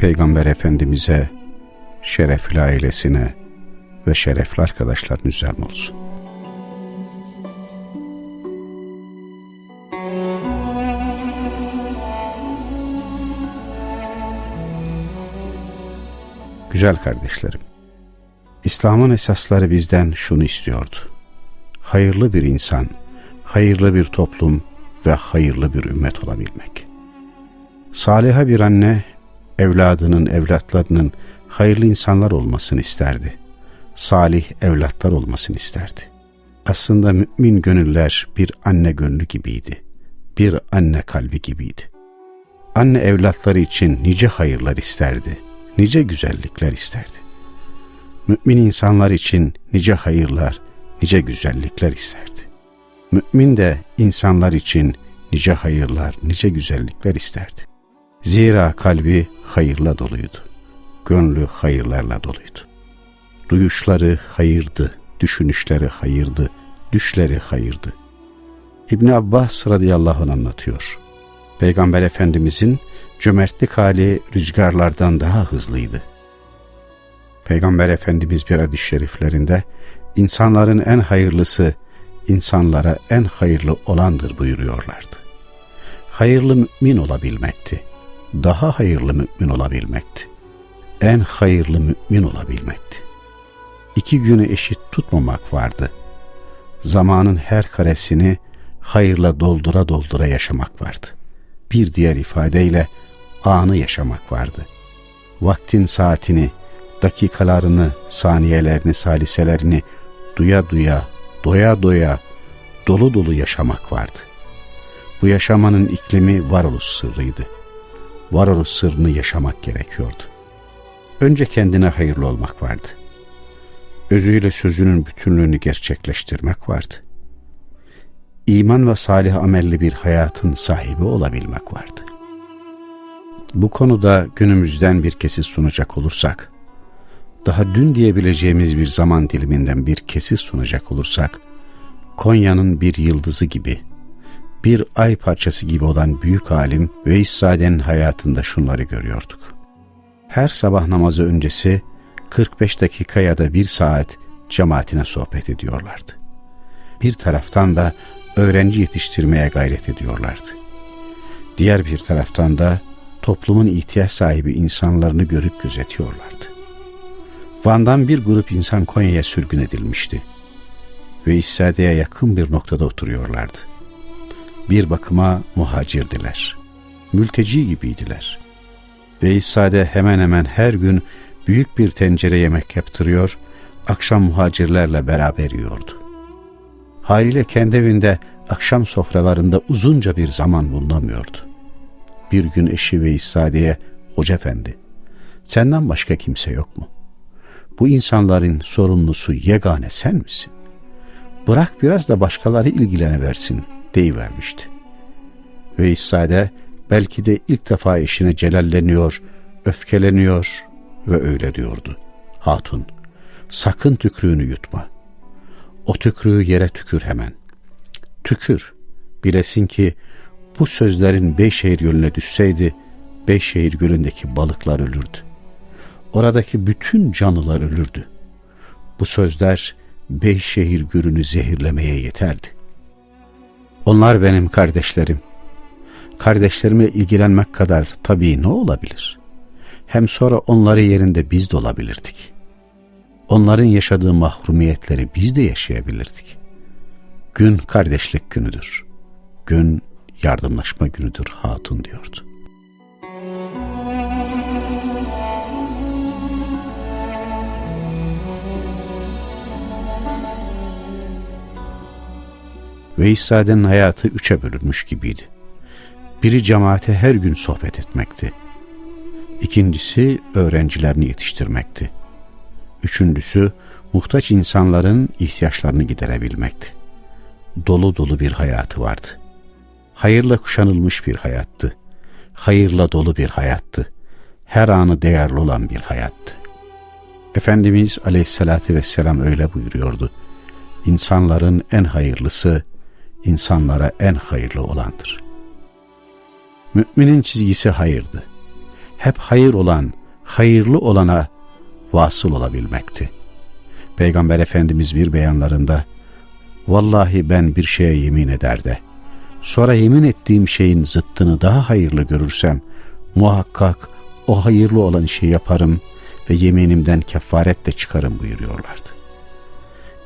Peygamber Efendimiz'e, şerefli ailesine ve şerefli arkadaşların üzerine olsun. Güzel kardeşlerim, İslam'ın esasları bizden şunu istiyordu. Hayırlı bir insan, hayırlı bir toplum ve hayırlı bir ümmet olabilmek. Saliha bir anne, evladının, evlatlarının hayırlı insanlar olmasını isterdi. Salih evlatlar olmasını isterdi. Aslında mümin gönüller bir anne gönlü gibiydi. Bir anne kalbi gibiydi. Anne evlatları için nice hayırlar isterdi nice güzellikler isterdi. Mümin insanlar için nice hayırlar, nice güzellikler isterdi. Mümin de insanlar için nice hayırlar, nice güzellikler isterdi. Zira kalbi hayırla doluydu. Gönlü hayırlarla doluydu. Duyuşları hayırdı, düşünüşleri hayırdı, düşleri hayırdı. İbn Abbas radıyallahu anh anlatıyor. Peygamber Efendimizin cömertlik hali rüzgarlardan daha hızlıydı. Peygamber Efendimiz bir hadis şeriflerinde insanların en hayırlısı insanlara en hayırlı olandır buyuruyorlardı. Hayırlı mümin olabilmekti. Daha hayırlı mümin olabilmekti. En hayırlı mümin olabilmekti. İki günü eşit tutmamak vardı. Zamanın her karesini hayırla doldura doldura yaşamak vardı. Bir diğer ifadeyle anı yaşamak vardı. Vaktin saatini, dakikalarını, saniyelerini, saliselerini duya duya, doya doya, dolu dolu yaşamak vardı. Bu yaşamanın iklimi varoluş sırrıydı. Varoluş sırrını yaşamak gerekiyordu. Önce kendine hayırlı olmak vardı. Özüyle sözünün bütünlüğünü gerçekleştirmek vardı. İman ve salih amelli bir hayatın sahibi olabilmek vardı. Bu konuda günümüzden bir kesit sunacak olursak, daha dün diyebileceğimiz bir zaman diliminden bir kesit sunacak olursak, Konya'nın bir yıldızı gibi, bir ay parçası gibi olan büyük alim ve Sade'nin hayatında şunları görüyorduk. Her sabah namazı öncesi 45 dakika ya da bir saat cemaatine sohbet ediyorlardı. Bir taraftan da öğrenci yetiştirmeye gayret ediyorlardı. Diğer bir taraftan da toplumun ihtiyaç sahibi insanlarını görüp gözetiyorlardı. Van'dan bir grup insan Konya'ya sürgün edilmişti ve İssade'ye yakın bir noktada oturuyorlardı. Bir bakıma muhacirdiler. Mülteci gibiydiler. Ve İssade hemen hemen her gün büyük bir tencere yemek yaptırıyor, akşam muhacirlerle beraber yiyordu. Haliyle kendi evinde akşam sofralarında uzunca bir zaman bulunamıyordu bir gün eşi ve İsadi'ye Hoca Efendi senden başka kimse yok mu? Bu insanların sorumlusu yegane sen misin? Bırak biraz da başkaları ilgileneversin deyivermişti. Ve İsade belki de ilk defa eşine celalleniyor, öfkeleniyor ve öyle diyordu. Hatun, sakın tükrüğünü yutma. O tükrüğü yere tükür hemen. Tükür, bilesin ki bu sözlerin Beyşehir Gölü'ne düşseydi, Beyşehir Gölü'ndeki balıklar ölürdü. Oradaki bütün canlılar ölürdü. Bu sözler Beyşehir Gölü'nü zehirlemeye yeterdi. Onlar benim kardeşlerim. Kardeşlerime ilgilenmek kadar tabii ne olabilir? Hem sonra onları yerinde biz de olabilirdik. Onların yaşadığı mahrumiyetleri biz de yaşayabilirdik. Gün kardeşlik günüdür. Gün yardımlaşma günüdür hatun diyordu. Ve İsa'nın hayatı üçe bölünmüş gibiydi. Biri cemaate her gün sohbet etmekti. İkincisi öğrencilerini yetiştirmekti. Üçüncüsü muhtaç insanların ihtiyaçlarını giderebilmekti. Dolu dolu bir hayatı vardı. Hayırla kuşanılmış bir hayattı. Hayırla dolu bir hayattı. Her anı değerli olan bir hayattı. Efendimiz aleyhissalatü vesselam öyle buyuruyordu. İnsanların en hayırlısı, insanlara en hayırlı olandır. Müminin çizgisi hayırdı. Hep hayır olan, hayırlı olana vasıl olabilmekti. Peygamber Efendimiz bir beyanlarında, Vallahi ben bir şeye yemin eder de, sonra yemin ettiğim şeyin zıttını daha hayırlı görürsem, muhakkak o hayırlı olan işi yaparım ve yeminimden kefaretle çıkarım buyuruyorlardı.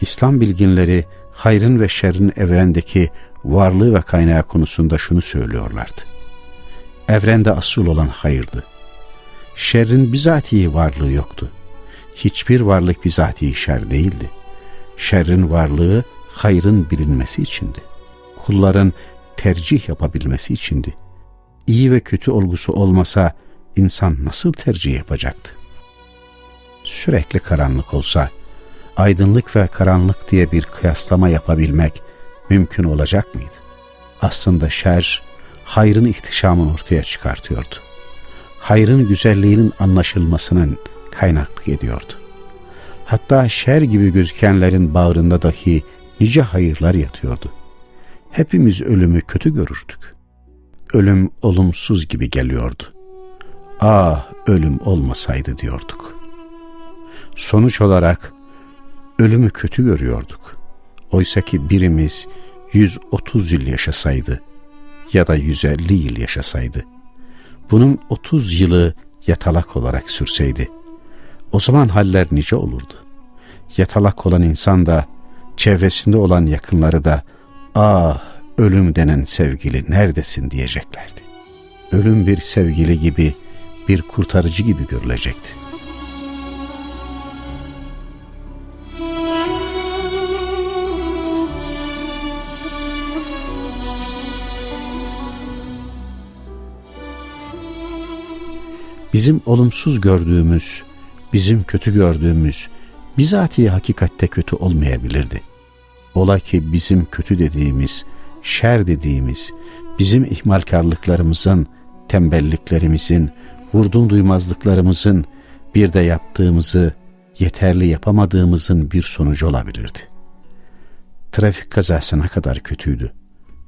İslam bilginleri hayrın ve şerrin evrendeki varlığı ve kaynağı konusunda şunu söylüyorlardı. Evrende asıl olan hayırdı. Şerrin bizatihi varlığı yoktu. Hiçbir varlık bizatihi şer değildi. Şerrin varlığı hayrın bilinmesi içindi. Kulların tercih yapabilmesi içindi. İyi ve kötü olgusu olmasa insan nasıl tercih yapacaktı? Sürekli karanlık olsa, aydınlık ve karanlık diye bir kıyaslama yapabilmek mümkün olacak mıydı? Aslında şer, hayrın ihtişamını ortaya çıkartıyordu. Hayrın güzelliğinin anlaşılmasının kaynaklık ediyordu. Hatta şer gibi gözükenlerin bağrında dahi nice hayırlar yatıyordu. Hepimiz ölümü kötü görürdük. Ölüm olumsuz gibi geliyordu. Ah ölüm olmasaydı diyorduk. Sonuç olarak ölümü kötü görüyorduk. Oysa ki birimiz 130 yıl yaşasaydı ya da 150 yıl yaşasaydı, bunun 30 yılı yatalak olarak sürseydi, o zaman haller nice olurdu. Yatalak olan insan da, çevresinde olan yakınları da, ah ölüm denen sevgili neredesin diyeceklerdi. Ölüm bir sevgili gibi, bir kurtarıcı gibi görülecekti. Bizim olumsuz gördüğümüz, bizim kötü gördüğümüz bizatihi hakikatte kötü olmayabilirdi. Ola ki bizim kötü dediğimiz, şer dediğimiz, bizim ihmalkarlıklarımızın, tembelliklerimizin, vurdum duymazlıklarımızın, bir de yaptığımızı yeterli yapamadığımızın bir sonucu olabilirdi. Trafik kazası ne kadar kötüydü.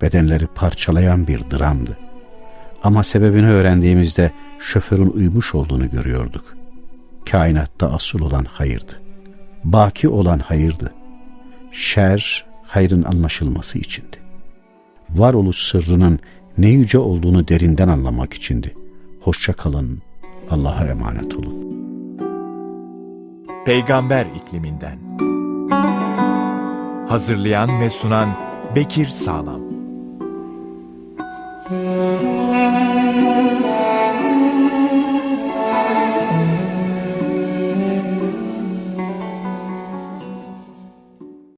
Bedenleri parçalayan bir dramdı. Ama sebebini öğrendiğimizde şoförün uymuş olduğunu görüyorduk. Kainatta asıl olan hayırdı. Baki olan hayırdı. Şer, hayrın anlaşılması içindi. Varoluş sırrının ne yüce olduğunu derinden anlamak içindi. Hoşça kalın, Allah'a emanet olun. Peygamber ikliminden. Hazırlayan ve sunan Bekir Sağlam.